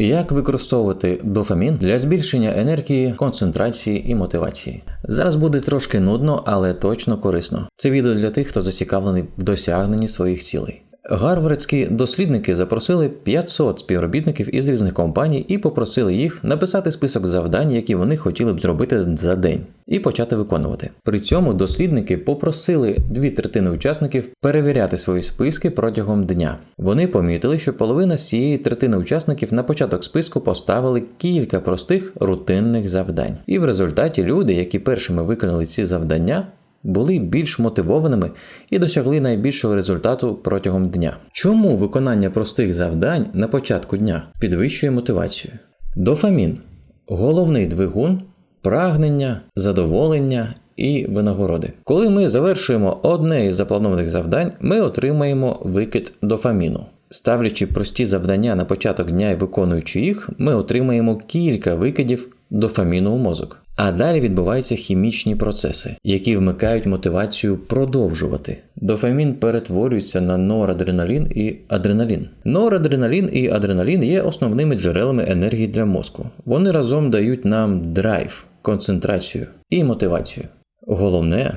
Як використовувати дофамін для збільшення енергії, концентрації і мотивації? Зараз буде трошки нудно, але точно корисно. Це відео для тих, хто зацікавлений в досягненні своїх цілей. Гарвардські дослідники запросили 500 співробітників із різних компаній і попросили їх написати список завдань, які вони хотіли б зробити за день, і почати виконувати. При цьому дослідники попросили дві третини учасників перевіряти свої списки протягом дня. Вони помітили, що половина з цієї третини учасників на початок списку поставили кілька простих рутинних завдань. І в результаті люди, які першими виконали ці завдання, були більш мотивованими і досягли найбільшого результату протягом дня. Чому виконання простих завдань на початку дня підвищує мотивацію? Дофамін головний двигун прагнення, задоволення і винагороди. Коли ми завершуємо одне із запланованих завдань, ми отримаємо викид дофаміну. Ставлячи прості завдання на початок дня і виконуючи їх, ми отримаємо кілька викидів дофаміну у мозок. А далі відбуваються хімічні процеси, які вмикають мотивацію продовжувати. Дофамін перетворюється на норадреналін і адреналін. Норадреналін і адреналін є основними джерелами енергії для мозку. Вони разом дають нам драйв, концентрацію і мотивацію. Головне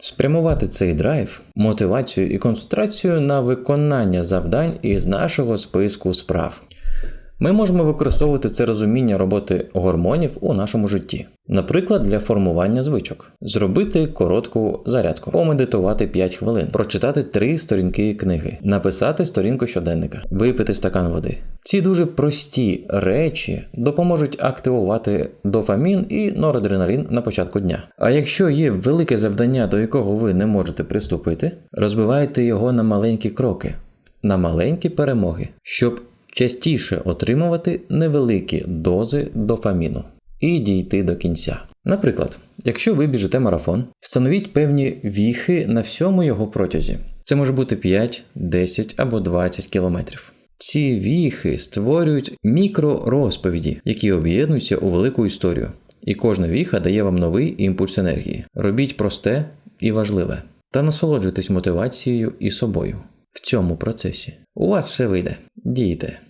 спрямувати цей драйв, мотивацію і концентрацію на виконання завдань із нашого списку справ. Ми можемо використовувати це розуміння роботи гормонів у нашому житті. Наприклад, для формування звичок, зробити коротку зарядку, помедитувати 5 хвилин, прочитати 3 сторінки книги, написати сторінку щоденника, випити стакан води. Ці дуже прості речі допоможуть активувати дофамін і норадреналін на початку дня. А якщо є велике завдання, до якого ви не можете приступити, розбивайте його на маленькі кроки, на маленькі перемоги, щоб частіше отримувати невеликі дози дофаміну і дійти до кінця. Наприклад, якщо ви біжите марафон, встановіть певні віхи на всьому його протязі. Це може бути 5, 10 або 20 кілометрів. Ці віхи створюють мікророзповіді, які об'єднуються у велику історію. І кожна віха дає вам новий імпульс енергії. Робіть просте і важливе. Та насолоджуйтесь мотивацією і собою в цьому процесі. У вас все вийде. Дійте.